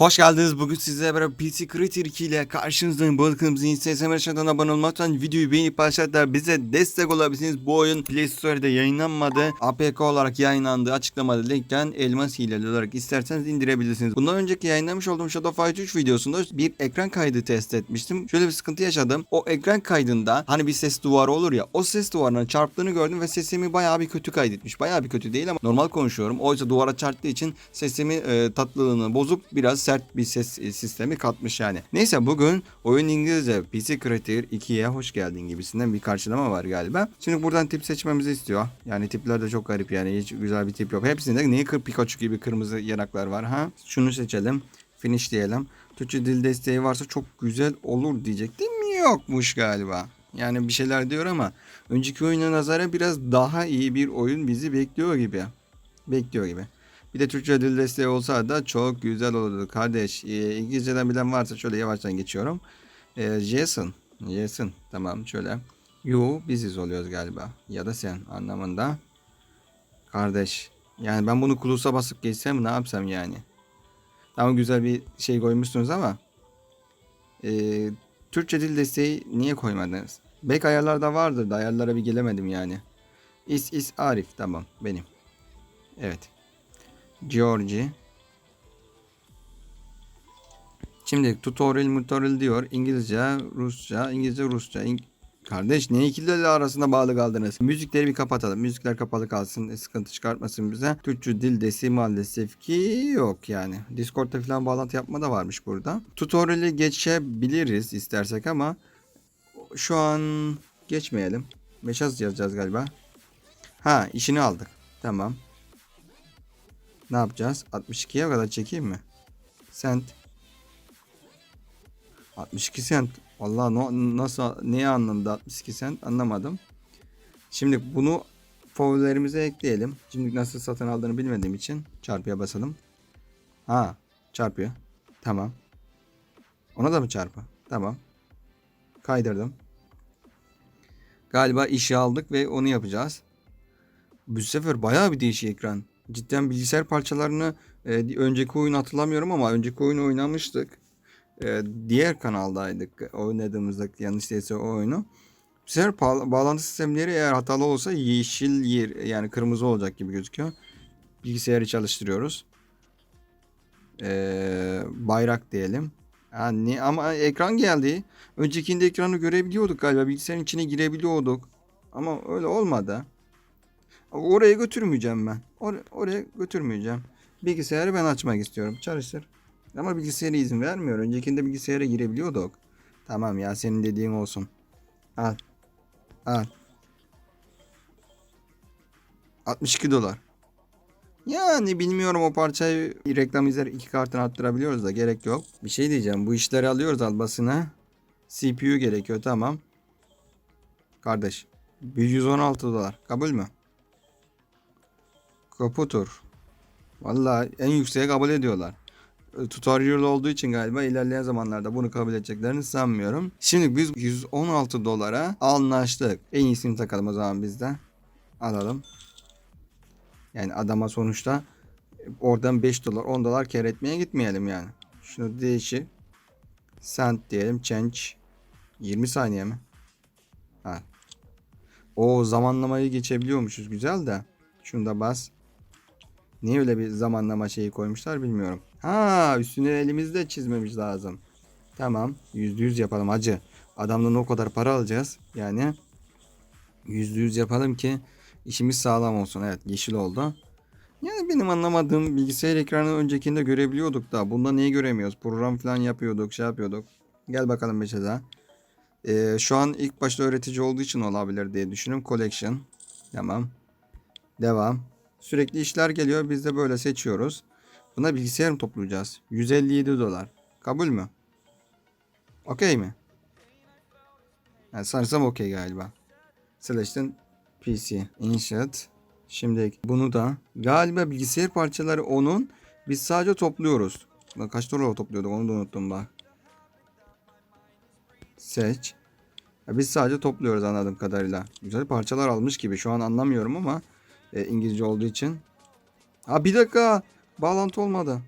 Hoş geldiniz. Bugün sizlerle beraber PC Creator 2 ile karşınızdayım. Bu kanalımızın Instagram aşağıdan abone olmaktan videoyu beğenip başlatlar. Bize destek olabilirsiniz. Bu oyun Play Store'da yayınlanmadı. APK olarak yayınlandı. Açıklamada linkten elmas hileli olarak isterseniz indirebilirsiniz. Bundan önceki yayınlamış olduğum Shadow Fight 3 videosunda bir ekran kaydı test etmiştim. Şöyle bir sıkıntı yaşadım. O ekran kaydında hani bir ses duvarı olur ya. O ses duvarına çarptığını gördüm ve sesimi bayağı bir kötü kaydetmiş. Bayağı bir kötü değil ama normal konuşuyorum. Oysa duvara çarptığı için sesimi e, tatlılığını bozup biraz sert bir ses e, sistemi katmış yani. Neyse bugün oyun İngilizce PC Creator 2'ye hoş geldin gibisinden bir karşılama var galiba. Şimdi buradan tip seçmemizi istiyor. Yani tipler de çok garip yani hiç güzel bir tip yok. Hepsinde niye Pikachu gibi kırmızı yanaklar var ha? Şunu seçelim. Finish diyelim. Türkçe dil desteği varsa çok güzel olur diyecektim. Yokmuş galiba. Yani bir şeyler diyor ama önceki oyuna nazara biraz daha iyi bir oyun bizi bekliyor gibi. Bekliyor gibi. Bir de Türkçe dil desteği olsa da çok güzel olurdu kardeş. Ee, İngilizceden bilen varsa şöyle yavaştan geçiyorum. Ee, Jason. Jason. Tamam şöyle. You biziz oluyoruz galiba. Ya da sen anlamında. Kardeş. Yani ben bunu kulusa basıp geçsem ne yapsam yani. Tamam güzel bir şey koymuşsunuz ama. ee, Türkçe dil desteği niye koymadınız? Belki ayarlarda vardır da ayarlara bir gelemedim yani. Is is Arif tamam benim. Evet. Georgie. Şimdi tutorial tutorial diyor. İngilizce, Rusça, İngilizce, Rusça. İng- Kardeş ne ikilileri arasında bağlı kaldınız? Müzikleri bir kapatalım. Müzikler kapalı kalsın. e, Sıkıntı çıkartmasın bize. Türkçe dil desi maalesef ki yok yani. Discord'da falan bağlantı yapma da varmış burada. Tutorial'i geçebiliriz istersek ama şu an geçmeyelim. Meşaz yazacağız galiba. Ha işini aldık. Tamam. Ne yapacağız? 62'ye kadar çekeyim mi? Sent. 62 sent. Vallahi no, nasıl neye anlamda 62 sent anlamadım. Şimdi bunu favorilerimize ekleyelim. Şimdi nasıl satın aldığını bilmediğim için çarpıya basalım. Ha, çarpıyor. Tamam. Ona da mı çarpı? Tamam. Kaydırdım. Galiba işi aldık ve onu yapacağız. Bu sefer bayağı bir değişik ekran. Cidden bilgisayar parçalarını e, önceki oyunu hatırlamıyorum ama önceki oyunu oynamıştık. E, diğer kanaldaydık oynadığımızda yanlış değilse o oyunu. Pa- bağlantı sistemleri eğer hatalı olsa yeşil yer yani kırmızı olacak gibi gözüküyor. Bilgisayarı çalıştırıyoruz. E, bayrak diyelim. Yani ama ekran geldi. Öncekinde ekranı görebiliyorduk galiba. Bilgisayarın içine girebiliyorduk. Ama öyle olmadı. Oraya götürmeyeceğim ben. Or- oraya götürmeyeceğim. Bilgisayarı ben açmak istiyorum. Çalıştır. Ama bilgisayara izin vermiyor. Öncekinde bilgisayara girebiliyorduk. Tamam ya senin dediğin olsun. Al. Al. 62 dolar. Yani bilmiyorum o parçayı reklam izler iki kartını arttırabiliyoruz da gerek yok. Bir şey diyeceğim. Bu işleri alıyoruz albasına. CPU gerekiyor tamam. Kardeş. 116 dolar. Kabul mü? Kaputur. Vallahi en yükseğe kabul ediyorlar. E, Tutorial olduğu için galiba ilerleyen zamanlarda bunu kabul edeceklerini sanmıyorum. Şimdi biz 116 dolara anlaştık. En iyisini takalım o zaman biz de. Alalım. Yani adama sonuçta oradan 5 dolar 10 dolar kar etmeye gitmeyelim yani. Şunu değişir. Cent diyelim. Change. 20 saniye mi? Ha. O zamanlamayı geçebiliyormuşuz. Güzel de. Şunu da bas. Niye öyle bir zamanlama şeyi koymuşlar bilmiyorum. Ha üstüne elimizde çizmemiz lazım. Tamam. Yüzde yüz yapalım hacı. Adamdan o kadar para alacağız. Yani yüzde yüz yapalım ki işimiz sağlam olsun. Evet yeşil oldu. Yani benim anlamadığım bilgisayar ekranı öncekinde görebiliyorduk da. Bunda niye göremiyoruz? Program falan yapıyorduk, şey yapıyorduk. Gel bakalım Beşe'de. Ee, şu an ilk başta öğretici olduğu için olabilir diye düşünüyorum. Collection. Tamam. Devam. Sürekli işler geliyor. Biz de böyle seçiyoruz. Buna bilgisayar mı toplayacağız? 157 dolar. Kabul mü? Okey mi? Yani sanırsam okey galiba. Selectin PC. Insert. Şimdi bunu da galiba bilgisayar parçaları onun. Biz sadece topluyoruz. Lan kaç dolar topluyorduk onu da unuttum bak. Seç. Ya biz sadece topluyoruz anladığım kadarıyla. Güzel parçalar almış gibi. Şu an anlamıyorum ama e, İngilizce olduğu için. Ha bir dakika. Bağlantı olmadı.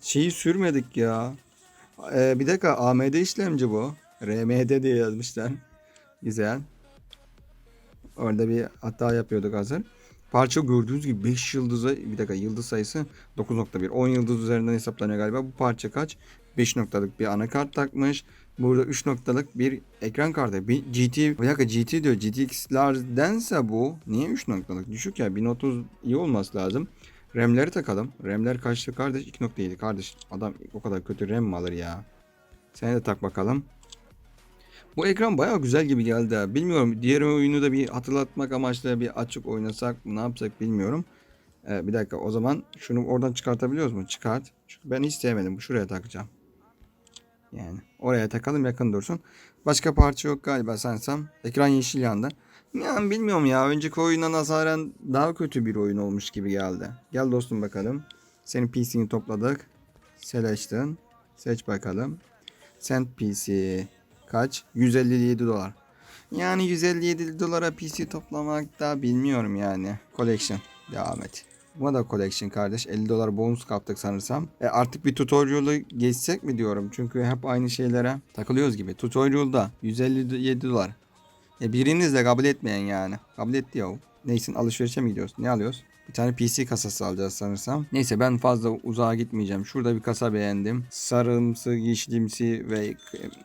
şeyi sürmedik ya. Ee, bir dakika AMD işlemci bu. RMD diye yazmışlar. Güzel. Orada bir hata yapıyorduk hazır. Parça gördüğünüz gibi 5 yıldıza bir dakika yıldız sayısı 9.1. 10 yıldız üzerinden hesaplanıyor galiba. Bu parça kaç? 5 noktalık bir anakart takmış. Burada 3 noktalık bir ekran kartı. Bir GT, bir dakika GT diyor. GTX'lerdense bu. Niye 3 noktalık? Düşük ya. 1030 iyi olması lazım. RAM'leri takalım. RAM'ler kaçtı kardeş? 2.7 kardeş. Adam o kadar kötü RAM mi alır ya? Sen de tak bakalım. Bu ekran bayağı güzel gibi geldi. ha. Bilmiyorum diğer oyunu da bir hatırlatmak amaçlı bir açık oynasak mı ne yapsak bilmiyorum. Ee, bir dakika o zaman şunu oradan çıkartabiliyoruz mu? Çıkart. Çünkü ben hiç sevmedim. Şuraya takacağım. Yani oraya takalım yakın dursun. Başka parça yok galiba sansam. Ekran yeşil yandı. Yani bilmiyorum ya. Önceki oyuna nazaran daha kötü bir oyun olmuş gibi geldi. Gel dostum bakalım. Senin PC'ni topladık. Selectin. Seç bakalım. Send PC. Kaç? 157 dolar. Yani 157 dolara PC toplamak da bilmiyorum yani. Collection. Devam et. Buna da collection kardeş. 50 dolar bonus kaptık sanırsam. E artık bir tutorial'ı geçsek mi diyorum. Çünkü hep aynı şeylere takılıyoruz gibi. Tutorial'da 157 dolar. E biriniz kabul etmeyen yani. Kabul etti ya o. Neyse alışverişe mi gidiyoruz? Ne alıyoruz? Bir tane PC kasası alacağız sanırsam. Neyse ben fazla uzağa gitmeyeceğim. Şurada bir kasa beğendim. Sarımsı, yeşilimsi ve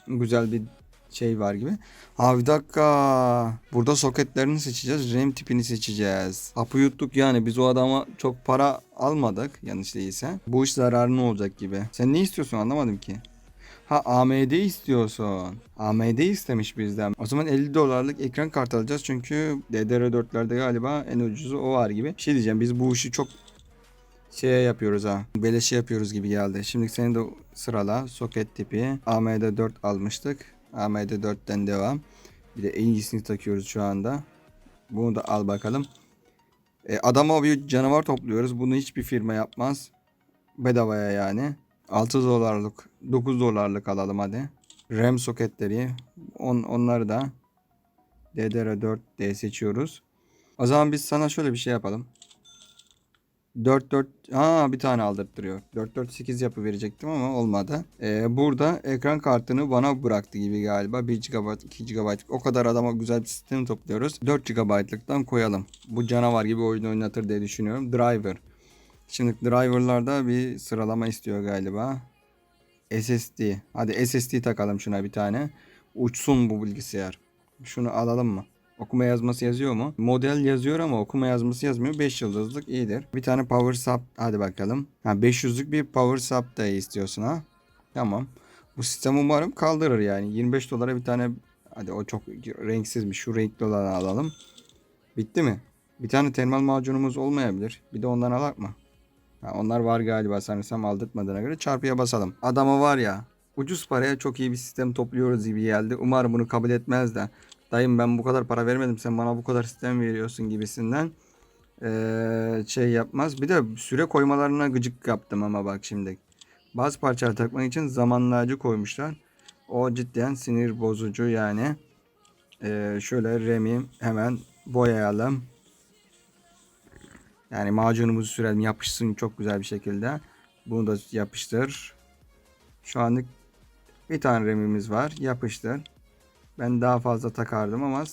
güzel bir şey var gibi. Ha bir dakika. Burada soketlerini seçeceğiz. RAM tipini seçeceğiz. Hapı yuttuk yani. Biz o adama çok para almadık. Yanlış değilse. Bu iş zararlı olacak gibi. Sen ne istiyorsun anlamadım ki. Ha AMD istiyorsun. AMD istemiş bizden. O zaman 50 dolarlık ekran kartı alacağız. Çünkü DDR4'lerde galiba en ucuzu o var gibi. Bir şey diyeceğim biz bu işi çok şeye yapıyoruz ha. Beleşe yapıyoruz gibi geldi. Şimdi senin de sırala. Soket tipi. AMD 4 almıştık. AMD 4'ten devam. Bir de en iyisini takıyoruz şu anda. Bunu da al bakalım. E, adama bir canavar topluyoruz. Bunu hiçbir firma yapmaz. Bedavaya yani. 6 dolarlık 9 dolarlık alalım hadi. RAM soketleri on, onları da DDR4 seçiyoruz. O zaman biz sana şöyle bir şey yapalım. 4 4 ha bir tane aldırttırıyor. 4 4 8 yapı verecektim ama olmadı. Ee, burada ekran kartını bana bıraktı gibi galiba. 1 GB 2 GB o kadar adama güzel bir sistem topluyoruz. 4 GB'lıktan koyalım. Bu canavar gibi oyun oynatır diye düşünüyorum. Driver. Şimdi driver'larda bir sıralama istiyor galiba. SSD. Hadi SSD takalım şuna bir tane. Uçsun bu bilgisayar. Şunu alalım mı? Okuma yazması yazıyor mu? Model yazıyor ama okuma yazması yazmıyor. 5 yıldızlık iyidir. Bir tane power sub hadi bakalım. Ha 500'lük bir power sub da istiyorsun ha. Tamam. Bu sistem umarım kaldırır yani. 25 dolara bir tane hadi o çok renksizmiş. Şu renkli olanı alalım. Bitti mi? Bir tane termal macunumuz olmayabilir. Bir de ondan alak mı? Ha, onlar var galiba sanırsam aldırtmadığına göre çarpıya basalım. Adama var ya ucuz paraya çok iyi bir sistem topluyoruz gibi geldi. Umarım bunu kabul etmez de. Dayım ben bu kadar para vermedim sen bana bu kadar sistem veriyorsun gibisinden ee, şey yapmaz. Bir de süre koymalarına gıcık yaptım ama bak şimdi. Bazı parçalar takmak için zamanlayıcı koymuşlar. O cidden sinir bozucu yani. Ee, şöyle RAM'i hemen boyayalım. Yani macunumuzu sürelim yapışsın çok güzel bir şekilde. Bunu da yapıştır. Şu anlık bir tane remimiz var. Yapıştır. Ben daha fazla takardım ama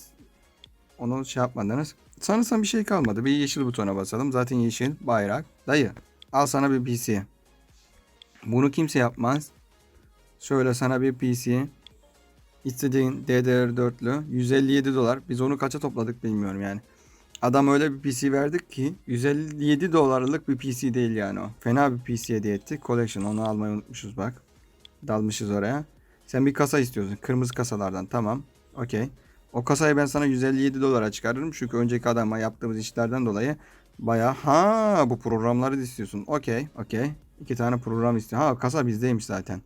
onu şey yapmadınız. Sanırsam bir şey kalmadı. Bir yeşil butona basalım. Zaten yeşil bayrak. Dayı al sana bir PC. Bunu kimse yapmaz. Şöyle sana bir PC. İstediğin DDR4'lü 157 dolar. Biz onu kaça topladık bilmiyorum yani. Adam öyle bir PC verdik ki 157 dolarlık bir PC değil yani o. Fena bir PC hediye etti. Collection onu almayı unutmuşuz bak. Dalmışız oraya. Sen bir kasa istiyorsun. Kırmızı kasalardan tamam. Okey. O kasayı ben sana 157 dolara çıkarırım. Çünkü önceki adama yaptığımız işlerden dolayı baya ha bu programları da istiyorsun. Okey. Okey. İki tane program istiyor. Ha kasa bizdeymiş zaten.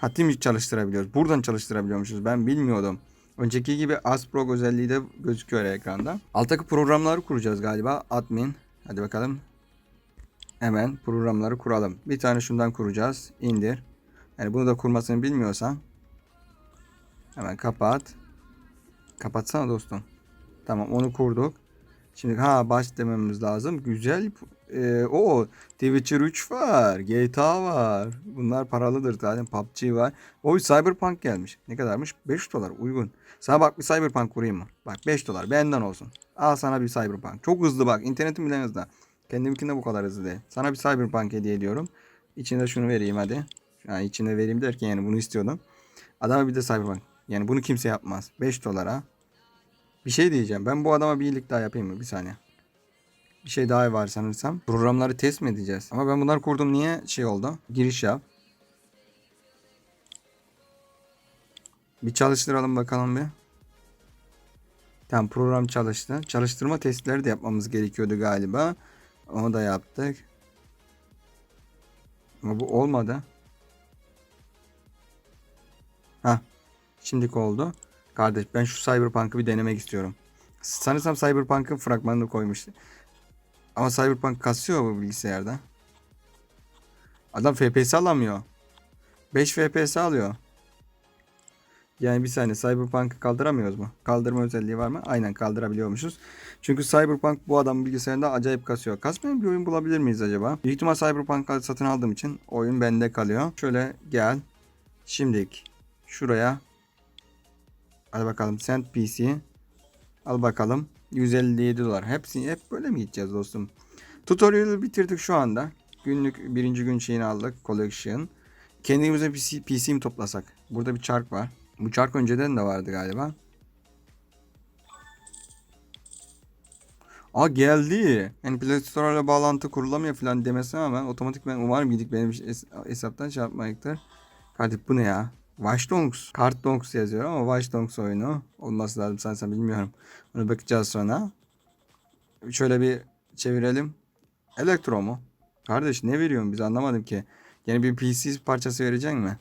Hatim çalıştırabiliyoruz. Buradan çalıştırabiliyormuşuz. Ben bilmiyordum. Önceki gibi Asprog özelliği de gözüküyor ekranda. Alttaki programları kuracağız galiba. Admin. Hadi bakalım. Hemen programları kuralım. Bir tane şundan kuracağız. İndir. Yani bunu da kurmasını bilmiyorsan hemen kapat. Kapatsana dostum. Tamam onu kurduk. Şimdi ha baş dememiz lazım. Güzel Ee, o Twitcher 3 var. GTA var. Bunlar paralıdır zaten. PUBG var. Oy Cyberpunk gelmiş. Ne kadarmış? 5 dolar uygun. Sana bak bir Cyberpunk vurayım mı? Bak 5 dolar benden olsun. Al sana bir Cyberpunk. Çok hızlı bak. İnternetin bile hızlı. Kendiminkinde bu kadar hızlı değil. Sana bir Cyberpunk hediye ediyorum. İçinde şunu vereyim hadi. Yani içinde vereyim derken yani bunu istiyordum. Adama bir de Cyberpunk. Yani bunu kimse yapmaz. 5 dolara. Bir şey diyeceğim. Ben bu adama bir iyilik daha yapayım mı? Bir saniye. Bir şey daha var sanırsam. Programları test mi edeceğiz? Ama ben bunları kurdum. Niye şey oldu? Giriş yap. Bir çalıştıralım bakalım bir. Tamam program çalıştı. Çalıştırma testleri de yapmamız gerekiyordu galiba. Onu da yaptık. Ama bu olmadı. Ha. Şimdilik oldu. Kardeş ben şu Cyberpunk'ı bir denemek istiyorum. Sanırsam Cyberpunk'ın fragmanını koymuştu. Ama Cyberpunk kasıyor bu bilgisayarda. Adam FPS alamıyor. 5 FPS alıyor. Yani bir saniye Cyberpunk'ı kaldıramıyoruz mu? Kaldırma özelliği var mı? Aynen kaldırabiliyormuşuz. Çünkü Cyberpunk bu adamın bilgisayarında acayip kasıyor. Kasmayan bir oyun bulabilir miyiz acaba? Büyük ihtimal Cyberpunk'ı satın aldığım için oyun bende kalıyor. Şöyle gel. Şimdilik şuraya. Hadi bakalım Send PC. Al bakalım. 157 dolar. Hepsini hep böyle mi gideceğiz dostum? Tutorial'ı bitirdik şu anda. Günlük birinci gün şeyini aldık. Collection. Kendimize PC, PC mi toplasak? Burada bir çark var. Bu çark önceden de vardı galiba. Aa geldi. Yani Play Store bağlantı kurulamıyor falan demesine rağmen otomatik ben umarım gidip benim hes- hesaptan şey yapmayacaktır. Bu ne ya? Watch Dogs. Kart Dogs yazıyor ama Watch Dogs oyunu. Olması lazım sanırsam bilmiyorum. Bunu bakacağız sonra. Şöyle bir çevirelim. Elektro mu? Kardeş ne veriyorsun biz anlamadım ki. Yani bir PC parçası verecek mi?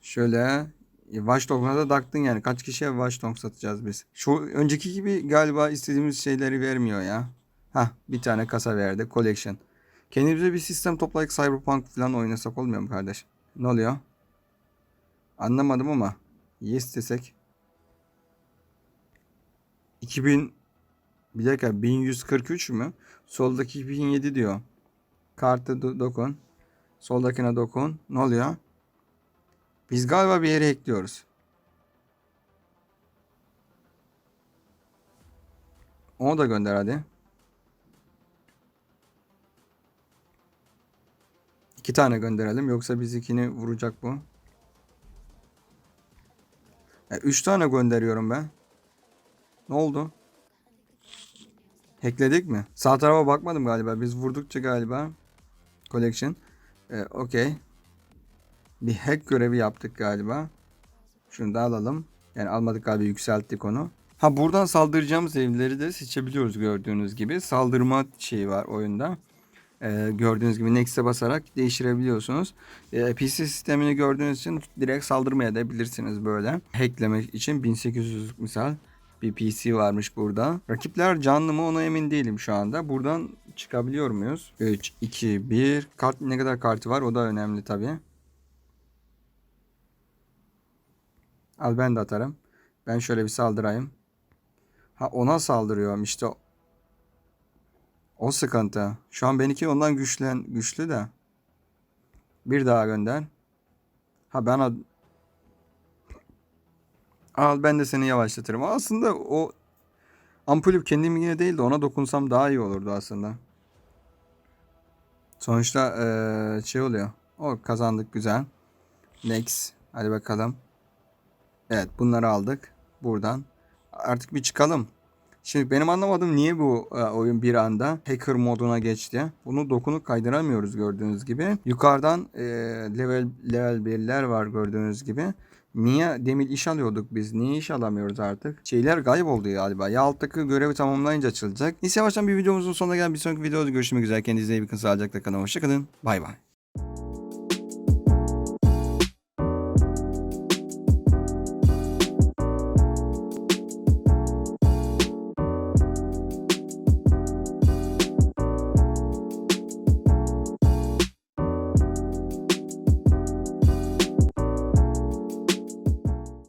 Şöyle e, Watch Dogs'a da taktın yani. Kaç kişiye Watch Dogs satacağız biz? Şu önceki gibi galiba istediğimiz şeyleri vermiyor ya. Hah bir tane kasa verdi. Collection. Kendimize bir sistem toplayıp Cyberpunk falan oynasak olmuyor mu kardeş? Ne oluyor? Anlamadım ama. Yes desek. 2000 bir dakika 1143 mü? Soldaki 2007 diyor. Kartı do- dokun. Soldakine dokun. Ne oluyor? Biz galiba bir yere ekliyoruz. Onu da gönder hadi. İki tane gönderelim yoksa bizikini vuracak bu. E, üç tane gönderiyorum ben. Ne oldu? Hackledik mi? Sağ tarafa bakmadım galiba. Biz vurdukça galiba. Collection. E, Okey. Bir hack görevi yaptık galiba. Şunu da alalım. Yani almadık galiba yükselttik onu. Ha buradan saldıracağımız evleri de seçebiliyoruz gördüğünüz gibi. Saldırma şeyi var oyunda. Ee, gördüğünüz gibi Next'e basarak değiştirebiliyorsunuz. Ee, PC sistemini gördüğünüz için direkt saldırmaya da bilirsiniz böyle. Hacklemek için 1800 misal bir PC varmış burada. Rakipler canlı mı ona emin değilim şu anda. Buradan çıkabiliyor muyuz? 3, 2, 1. Kart ne kadar kartı var o da önemli tabii. Al ben de atarım. Ben şöyle bir saldırayım. Ha ona saldırıyorum işte. O sıkıntı. Şu an benimki ondan güçlen güçlü de. Bir daha gönder. Ha ben o... Al ben de seni yavaşlatırım. Aslında o ampulü kendim yine değil de ona dokunsam daha iyi olurdu aslında. Sonuçta eee, şey oluyor. O kazandık güzel. Next. Hadi bakalım. Evet bunları aldık. Buradan. Artık bir çıkalım. Şimdi benim anlamadığım niye bu e, oyun bir anda hacker moduna geçti. Bunu dokunup kaydıramıyoruz gördüğünüz gibi. Yukarıdan e, level level 1'ler var gördüğünüz gibi. Niye demir iş alıyorduk biz? Niye iş alamıyoruz artık? Şeyler kayboldu galiba. Ya alttaki görevi tamamlayınca açılacak. Neyse yavaştan bir videomuzun sonuna gelen bir sonraki videoda görüşmek üzere. Kendinize iyi bakın. Sağlıcakla kalın. Hoşçakalın. Bay bay.